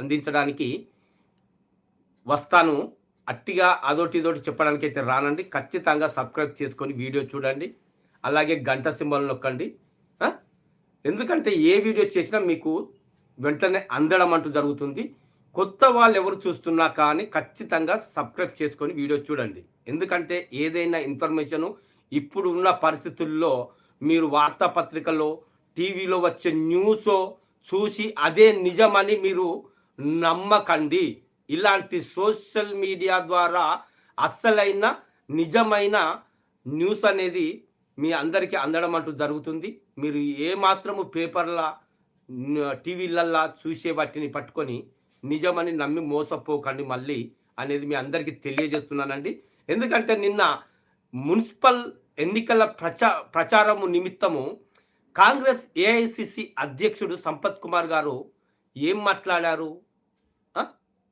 అందించడానికి వస్తాను. అట్టిగా అదోటి ఇదోటి చెప్పడానికి అయితే రానండి. ఖచ్చితంగా సబ్స్క్రైబ్ చేసుకొని వీడియో చూడండి. అలాగే గంట సింబల్ నొక్కండి. ఎందుకంటే ఏ వీడియో చేసినా మీకు వెంటనే అందడం అంటూ జరుగుతుంది. కొత్త వాళ్ళు ఎవరు చూస్తున్నా కానీ ఖచ్చితంగా సబ్స్క్రైబ్ చేసుకొని వీడియో చూడండి. ఎందుకంటే ఏదైనా ఇన్ఫర్మేషను ఇప్పుడు ఉన్న పరిస్థితుల్లో మీరు వార్తాపత్రికలో టీవీలో వచ్చే న్యూస్ చూసి అదే నిజమని మీరు నమ్మకండి. ఇలాంటి సోషల్ మీడియా ద్వారా అస్సలైన నిజమైన న్యూస్ అనేది మీ అందరికీ అందడం అంటూ జరుగుతుంది. మీరు ఏ మాత్రము పేపర్ల టీవీలల్లా చూసే వాటిని పట్టుకొని నిజమని నమ్మి మోసపోకండి మళ్ళీ అనేది మీ అందరికీ తెలియజేస్తున్నానండి. ఎందుకంటే నిన్న మున్సిపల్ ఎన్నికల ప్రచా ప్రచారము నిమిత్తము కాంగ్రెస్ ఏఐసిసి అధ్యక్షుడు సంపత్ కుమార్ గారు ఏం మాట్లాడారు?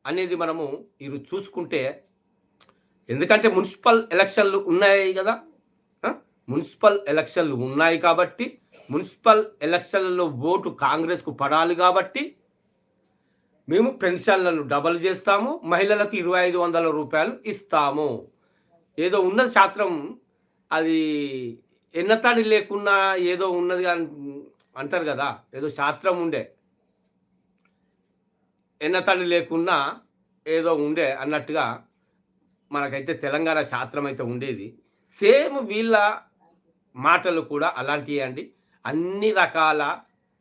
అనేది మనము ఇది చూసుకుంటే ఎందుకంటే మున్సిపల్ ఎలక్షన్లు ఉన్నాయి కదా మున్సిపల్ ఎలక్షన్లు ఉన్నాయి కాబట్టి మున్సిపల్ ఎలక్షన్లలో ఓటు కాంగ్రెస్కు పడాలి కాబట్టి మేము పెన్షన్లను డబల్ చేస్తాము మహిళలకు ఇరవై ఐదు వందల రూపాయలు ఇస్తాము. ఏదో ఉన్నది శాస్త్రం అది ఎన్నతాడి లేకున్నా ఏదో ఉన్నది అని అంటారు కదా ఏదో శాస్త్రం ఉండే. ఎన్నతడి లేకున్నా ఏదో ఉండే అన్నట్టుగా మనకైతే తెలంగాణ శాస్త్రం అయితే ఉండేది. సేమ్ వీళ్ళ మాటలు కూడా అలాంటివి అండి. అన్ని రకాల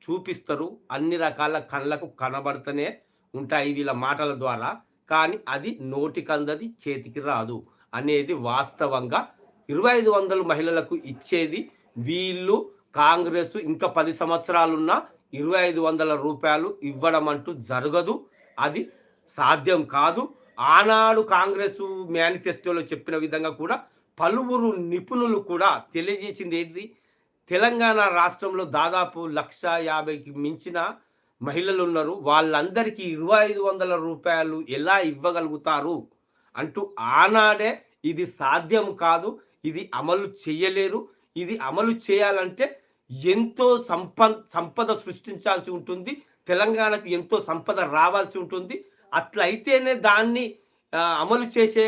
చూపిస్తారు అన్ని రకాల కళ్ళకు కనబడుతూనే ఉంటాయి వీళ్ళ మాటల ద్వారా. కానీ అది నోటికందది చేతికి రాదు అనేది వాస్తవంగా ఇరవై ఐదు వందలు మహిళలకు ఇచ్చేది వీళ్ళు కాంగ్రెస్ ఇంకా పది సంవత్సరాలున్న ఇరవై ఐదు వందల రూపాయలు ఇవ్వడం అంటూ జరగదు. అది సాధ్యం కాదు. ఆనాడు కాంగ్రెస్ మేనిఫెస్టోలో చెప్పిన విధంగా కూడా పలువురు నిపుణులు కూడా తెలియజేసింది ఏంటి? తెలంగాణ రాష్ట్రంలో దాదాపు లక్ష యాభైకి మించిన మహిళలు ఉన్నారు. వాళ్ళందరికీ ఇరవై ఐదు వందల రూపాయలు ఎలా ఇవ్వగలుగుతారు అంటూ ఆనాడే ఇది సాధ్యం కాదు. ఇది అమలు చేయలేరు. ఇది అమలు చేయాలంటే ఎంతో సంప సంపద సృష్టించాల్సి ఉంటుంది. తెలంగాణకు ఎంతో సంపద రావాల్సి ఉంటుంది. అట్లయితేనే దాన్ని అమలు చేసే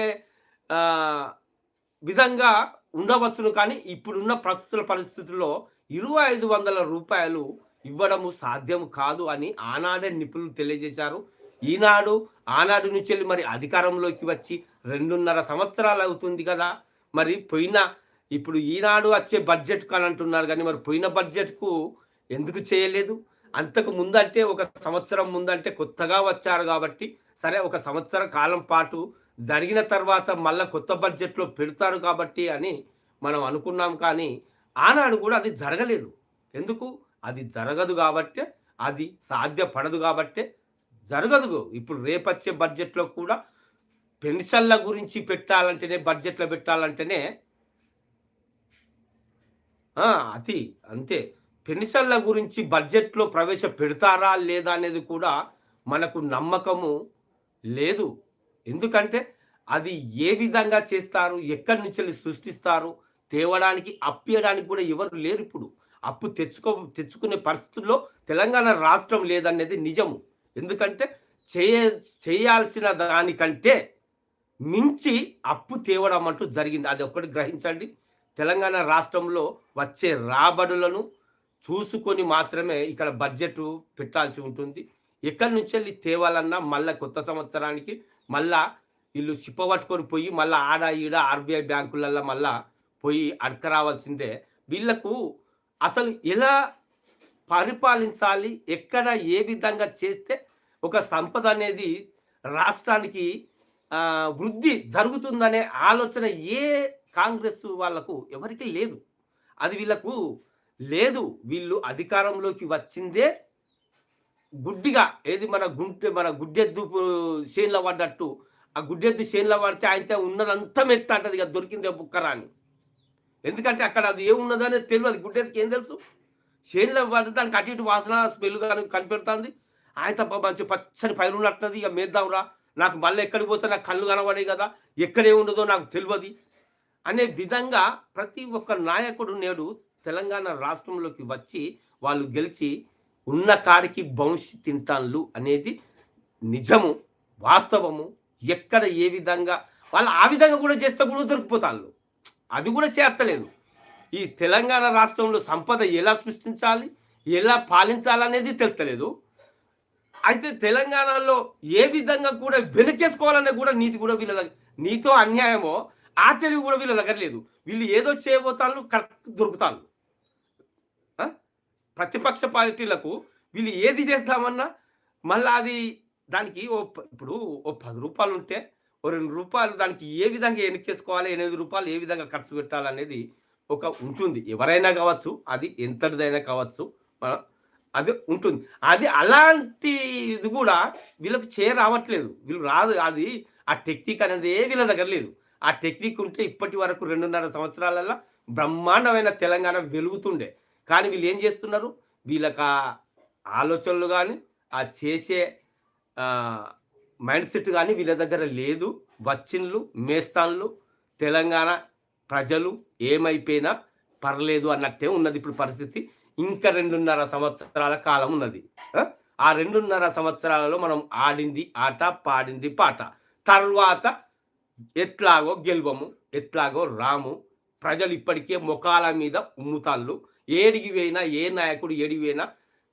విధంగా ఉండవచ్చును. కానీ ఇప్పుడున్న ప్రస్తుత పరిస్థితుల్లో ఇరవై ఐదు వందల రూపాయలు ఇవ్వడము సాధ్యం కాదు అని ఆనాడే నిపుణులు తెలియజేశారు. ఈనాడు ఆనాడు నుంచి వెళ్ళి మరి అధికారంలోకి వచ్చి రెండున్నర సంవత్సరాలు అవుతుంది కదా. మరి పోయిన ఇప్పుడు ఈనాడు వచ్చే బడ్జెట్ అని అంటున్నారు. కానీ మరి పోయిన బడ్జెట్కు ఎందుకు చేయలేదు? అంతకు ముందంటే ఒక సంవత్సరం ముందంటే కొత్తగా వచ్చారు కాబట్టి సరే ఒక సంవత్సర కాలం పాటు జరిగిన తర్వాత మళ్ళా కొత్త బడ్జెట్లో పెడతారు కాబట్టి అని మనం అనుకున్నాం కానీ ఆనాడు కూడా అది జరగలేదు. ఎందుకు? అది జరగదు కాబట్టే అది సాధ్యపడదు కాబట్టే జరగదు ఇప్పుడు రేపచ్చే బడ్జెట్లో కూడా పెన్షన్ల గురించి పెట్టాలంటేనే బడ్జెట్లో పెట్టాలంటేనే అది అంతే. పెన్షన్ల గురించి బడ్జెట్లో ప్రవేశపెడతారా లేదా అనేది కూడా మనకు నమ్మకము లేదు. ఎందుకంటే అది ఏ విధంగా చేస్తారు ఎక్కడి నుంచి వెళ్ళి సృష్టిస్తారు తేవడానికి అప్పియడానికి కూడా ఎవరు లేరు ఇప్పుడు. అప్పు తెచ్చుకో తెచ్చుకునే పరిస్థితుల్లో తెలంగాణ రాష్ట్రం లేదనేది నిజము. ఎందుకంటే చేయ చేయాల్సిన దానికంటే మించి అప్పు తేవడం అంటూ జరిగింది. అది ఒక్కటి గ్రహించండి. తెలంగాణ రాష్ట్రంలో వచ్చే రాబడులను చూసుకొని మాత్రమే ఇక్కడ బడ్జెట్ పెట్టాల్సి ఉంటుంది. ఎక్కడి నుంచి వెళ్ళి తేవాలన్నా మళ్ళీ కొత్త సంవత్సరానికి మళ్ళా వీళ్ళు చిప్పబట్టుకొని పోయి మళ్ళీ ఆడ ఈడ ఆర్బీఐ బ్యాంకులల్లో మళ్ళా పోయి అడక రావాల్సిందే. వీళ్ళకు అసలు ఎలా పరిపాలించాలి ఎక్కడ ఏ విధంగా చేస్తే ఒక సంపద అనేది రాష్ట్రానికి వృద్ధి జరుగుతుందనే ఆలోచన ఏ కాంగ్రెస్ వాళ్ళకు ఎవరికీ లేదు. అది వీళ్ళకు లేదు వీళ్ళు అధికారంలోకి వచ్చిందే గుడ్డిగా. ఏది మన గుంటె మన గుడ్డెద్దు చేన్ల పడ్డట్టు. ఆ గుడ్డెద్దు చేన్ల పడితే ఆయనతో ఉన్నదంతా మెత్త అంటది ఇక దొరికిందే బుక్కరా అని ఎందుకంటే అక్కడ అది ఏమున్నదని తెలియదు. గుడ్డెద్దుకి ఏం తెలుసు? చేన్ల పడితే దానికి అటు ఇటు వాసన స్మెల్ కానీ కనిపెడుతుంది. ఆయన మంచి పచ్చని పైరు ఉన్నట్టున్నది ఇక మేద్దాంరా నాకు మళ్ళీ ఎక్కడికి పోతే నాకు కళ్ళు కనబడే కదా. ఎక్కడే ఉండదో నాకు తెలియదు అనే విధంగా ప్రతి ఒక్క నాయకుడు నేడు తెలంగాణ రాష్ట్రంలోకి వచ్చి వాళ్ళు గెలిచి ఉన్న కాడికి బౌన్సి తింటాన్లు అనేది నిజము వాస్తవము. ఎక్కడ ఏ విధంగా వాళ్ళు ఆ విధంగా కూడా చేస్తే కూడా దొరికిపోతాళ్ళు అది కూడా చేస్తలేదు. ఈ తెలంగాణ రాష్ట్రంలో సంపద ఎలా సృష్టించాలి ఎలా పాలించాలనేది తెలుస్తలేదు. అయితే తెలంగాణలో ఏ విధంగా కూడా వెనకేసుకోవాలనే కూడా నీతి కూడా వీళ్ళ దగ్గర నీతో అన్యాయమో ఆ తెలివి కూడా వీళ్ళ దగ్గర లేదు. వీళ్ళు ఏదో చేయబోతాను కరెక్ట్ దొరుకుతాను ప్రతిపక్ష పార్టీలకు వీళ్ళు ఏది చేద్దామన్నా మళ్ళీ అది దానికి ఓ ప- ఇప్పుడు ఓ పది రూపాయలు ఉంటే ఓ రెండు రూపాయలు దానికి ఏ విధంగా ఎన్నికేసుకోవాలి ఎనిమిది రూపాయలు ఏ విధంగా ఖర్చు పెట్టాలనేది ఒక ఉంటుంది. ఎవరైనా కావచ్చు అది ఎంతటిదైనా కావచ్చు మనం అది ఉంటుంది. అది అలాంటి ఇది కూడా వీళ్ళకి చేరావట్లేదు. వీళ్ళు రాదు. అది ఆ టెక్నిక్ అనేది ఏ వీళ్ళ దగ్గర లేదు. ఆ టెక్నిక్ ఉంటే ఇప్పటి వరకు రెండున్నర సంవత్సరాలలో బ్రహ్మాండమైన తెలంగాణ వెలుగుతుండే. కానీ వీళ్ళు ఏం చేస్తున్నారు? వీళ్ళకి ఆ ఆలోచనలు కానీ ఆ చేసే మైండ్ సెట్ కానీ వీళ్ళ దగ్గర లేదు. వచ్చిన్లు మేస్తాన్లు తెలంగాణ ప్రజలు ఏమైపోయినా పర్లేదు అన్నట్టే ఉన్నది ఇప్పుడు పరిస్థితి. ఇంకా రెండున్నర సంవత్సరాల కాలం ఉన్నది. ఆ? ఆ రెండున్నర సంవత్సరాలలో మనం ఆడింది ఆట పాడింది పాట. తర్వాత ఎట్లాగో గెలువము ఎట్లాగో రాము ప్రజలు ఇప్పటికే ముఖాల మీద ఉమ్ముతాళ్ళు ఏడికి పోయినా ఏ నాయకుడు ఏడికి పోయినా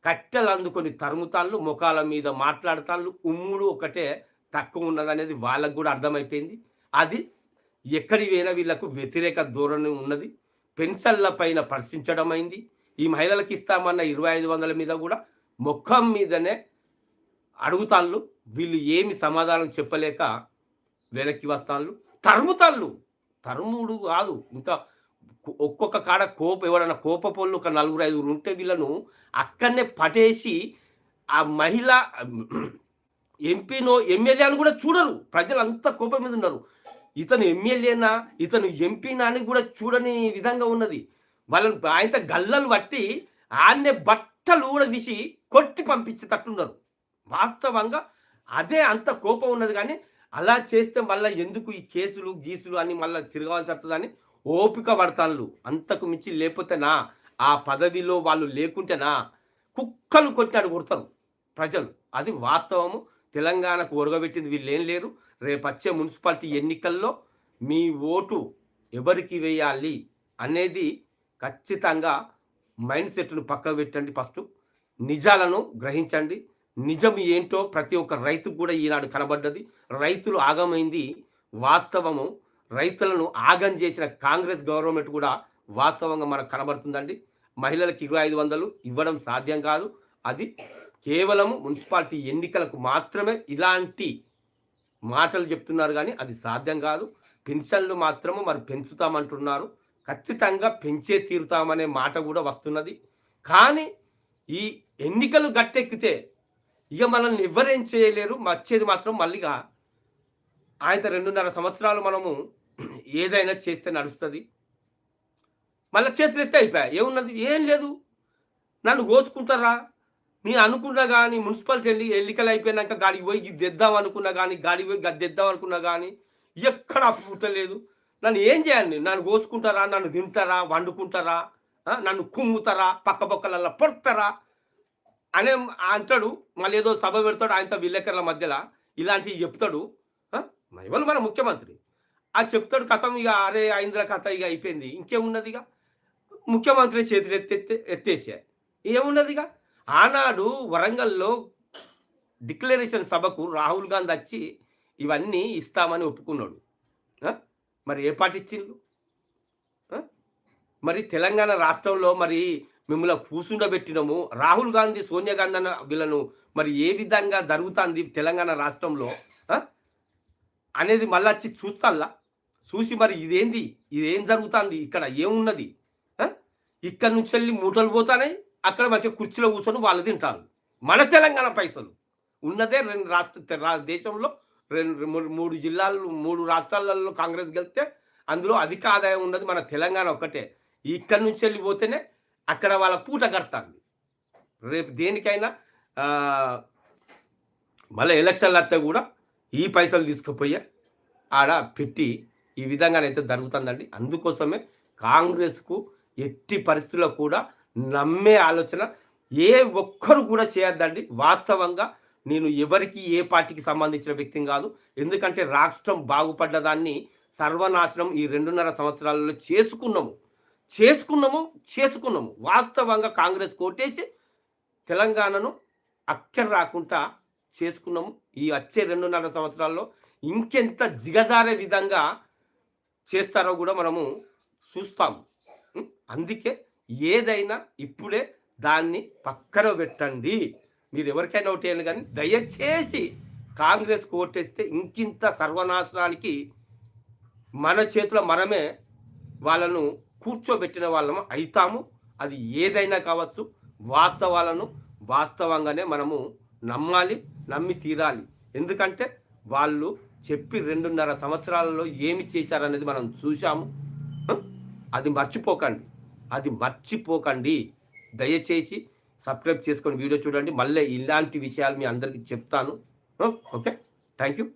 కట్టెలు అందుకొని తరుముతాళ్ళు ముఖాల మీద మాట్లాడతాళ్ళు. ఉమ్ముడు ఒకటే తక్కువ ఉన్నదనేది వాళ్ళకు కూడా అర్థమైపోయింది. అది ఎక్కడి పోయినా వీళ్ళకు వ్యతిరేక ధోరణి ఉన్నది. పెన్షన్ల పైన పరిశీలించడం అయింది ఈ మహిళలకు ఇస్తామన్న ఇరవై ఐదు వందల మీద కూడా ముఖం మీదనే అడుగుతాళ్ళు. వీళ్ళు ఏమి సమాధానం చెప్పలేక వెనక్కి వస్తాళ్ళు. తరుముతాళ్ళు. తరుముడు కాదు. ఇంకా ఒక్కొక్క కాడ కోప ఎవరైనా కోపపోళ్ళు ఒక నలుగురు ఐదుగురు ఉంటే వీళ్ళను అక్కడనే పటేసి ఆ మహిళ ఎంపీనో ఎమ్మెల్యేను కూడా చూడరు. ప్రజలు అంత కోపం మీద ఉన్నారు. ఇతను ఎమ్మెల్యేనా ఇతను ఎంపీనా అని కూడా చూడని విధంగా ఉన్నది. వాళ్ళని ఆయన గల్లలు పట్టి ఆన్నే బట్టలు కూడా తీసి కొట్టి పంపించేటట్టున్నారు. వాస్తవంగా అదే అంత కోపం ఉన్నది కానీ అలా చేస్తే మళ్ళీ ఎందుకు ఈ కేసులు గీసులు అని మళ్ళీ తిరగవలసి వస్తుందని ఓపిక పడతాళ్ళు. అంతకు మించి లేకపోతేనా ఆ పదవిలో వాళ్ళు లేకుంటేనా కుక్కలు కొట్టాడు కొడతారు ప్రజలు. అది వాస్తవము. తెలంగాణకు ఒరగబెట్టింది వీళ్ళు ఏం లేరు. రేపు వచ్చే మున్సిపాలిటీ ఎన్నికల్లో మీ ఓటు ఎవరికి వేయాలి అనేది ఖచ్చితంగా మైండ్ సెట్ను పక్కకు పెట్టండి ఫస్ట్. నిజాలను గ్రహించండి. నిజం ఏంటో ప్రతి ఒక్క రైతుకు కూడా ఈనాడు కనబడ్డది. రైతులు ఆగమైంది వాస్తవము. రైతులను ఆగం చేసిన కాంగ్రెస్ గవర్నమెంట్ కూడా వాస్తవంగా మనకు కనబడుతుందండి. మహిళలకు ఇరవై ఐదు వందలు ఇవ్వడం సాధ్యం కాదు. అది కేవలము మున్సిపాలిటీ ఎన్నికలకు మాత్రమే ఇలాంటి మాటలు చెప్తున్నారు కానీ అది సాధ్యం కాదు. పెన్షన్లు మాత్రము మరి పెంచుతామంటున్నారు. ఖచ్చితంగా పెంచే తీరుతామనే మాట కూడా వస్తున్నది. కానీ ఈ ఎన్నికలు గట్టెక్కితే ఇక మనల్ని ఎవరేం చేయలేరు. వచ్చేది మాత్రం మళ్ళీగా ఆయన రెండున్నర సంవత్సరాలు మనము ఏదైనా చేస్తే నడుస్తుంది. మళ్ళీ చేతులు ఎత్తే అయిపోయా. ఏమున్నది? ఏం లేదు. నన్ను కోసుకుంటారా? నేను అనుకున్నా కానీ మున్సిపాలిటీ ఎన్ని ఎన్నికలు అయిపోయినాక గాడికి పోయి ఇది తెద్దాం అనుకున్నా కానీ గాడికి పోయి గది తెద్దాం అనుకున్నా కానీ ఎక్కడ పుట్టలేదు నన్ను ఏం చేయండి నన్ను కోసుకుంటారా? నన్ను తింటారా? వండుకుంటారా? నన్ను కుమ్ముతారా? పక్క బొక్కలల్లో పొడతారా? అనే అంటాడు. మళ్ళీ ఏదో సభ పెడతాడు ఆయనతో విలేకరుల మధ్యలో. ఇలాంటివి చెప్తాడు. ఆ, ఎవరు మన ముఖ్యమంత్రి. ఆ చెప్తాడు కథం ఇక అరే ఐంద్ర కథ ఇక అయిపోయింది. ఇంకేమున్నది ఇక ముఖ్యమంత్రి చేతులు ఎత్తెత్తే ఎత్తేసారు ఏమున్నది ఇక ఆనాడు వరంగల్లో డిక్లరేషన్ సభకు రాహుల్ గాంధీ వచ్చి ఇవన్నీ ఇస్తామని ఒప్పుకున్నాడు. మరి ఏ పాటిచ్చిండ్రు ఇచ్చిండ్రు? మరి తెలంగాణ రాష్ట్రంలో మరి మిమ్మల్ని కూసుండబెట్టినము రాహుల్ గాంధీ సోనియా గాంధీ అన్న వీళ్ళను మరి ఏ విధంగా జరుగుతుంది తెలంగాణ రాష్ట్రంలో? అనేది మళ్ళీ వచ్చి చూస్తాల్లా? చూసి మరి ఇదేంది? ఇదేం జరుగుతుంది? ఇక్కడ ఏమున్నది? ఇక్కడ నుంచి వెళ్ళి మూటలు పోతానే అక్కడ మంచిగా కుర్చీలో కూర్చొని వాళ్ళు తింటారు. మన తెలంగాణ పైసలు. ఉన్నదే రెండు రాష్ట్ర దేశంలో రెండు మూడు- మూడు జిల్లాలు మూడు రాష్ట్రాలలో కాంగ్రెస్ గెలిస్తే అందులో అధిక ఆదాయం ఉన్నది మన తెలంగాణ ఒక్కటే. ఇక్కడ నుంచి వెళ్ళి పోతేనే అక్కడ వాళ్ళ పూట కడతాంది. రేపు దేనికైనా మళ్ళీ ఎలక్షన్లు వస్తే కూడా ఈ పైసలు తీసుకుపోయి ఆడ పెట్టి ఈ విధంగానైతే జరుగుతుందండి. అందుకోసమే కాంగ్రెస్కు ఎట్టి పరిస్థితుల్లో కూడా నమ్మే ఆలోచన ఏ ఒక్కరు కూడా చేయొద్దండి. వాస్తవంగా నేను ఎవరికి ఏ పార్టీకి సంబంధించిన వ్యక్తిని కాదు. ఎందుకంటే రాష్ట్రం బాగుపడ్డదాన్ని సర్వనాశనం ఈ రెండున్నర సంవత్సరాలలో చేసుకున్నాము. చేసుకున్నాము చేసుకున్నాము. వాస్తవంగా కాంగ్రెస్ కోటేసి తెలంగాణను అక్కడ రాకుండా చేసుకున్నాము. ఈ వచ్చే రెండున్నర సంవత్సరాల్లో ఇంకెంత జిగజారే విధంగా చేస్తారో కూడా మనము చూస్తాము. అందుకే ఏదైనా ఇప్పుడే దాన్ని పక్కన పెట్టండి. మీరు ఎవరికైనా ఓటేయాలి కానీ దయచేసి కాంగ్రెస్ ఓటేస్తే ఇంకింత సర్వనాశనానికి మన చేతిలో మనమే వాళ్ళను కూర్చోబెట్టిన వాళ్ళము అవుతాము అది ఏదైనా కావచ్చు వాస్తవాలను వాస్తవంగానే మనము నమ్మాలి నమ్మి తీరాలి. ఎందుకంటే వాళ్ళు చెప్పి రెండున్నర సంవత్సరాలలో ఏమి చేశారనేది మనం చూసాము అది మర్చిపోకండి. అది మర్చిపోకండి. దయచేసి సబ్స్క్రైబ్ చేసుకొని వీడియో చూడండి. మళ్ళీ ఇలాంటి విషయాలు మీ అందరికీ చెప్తాను. ఓకే? Thank you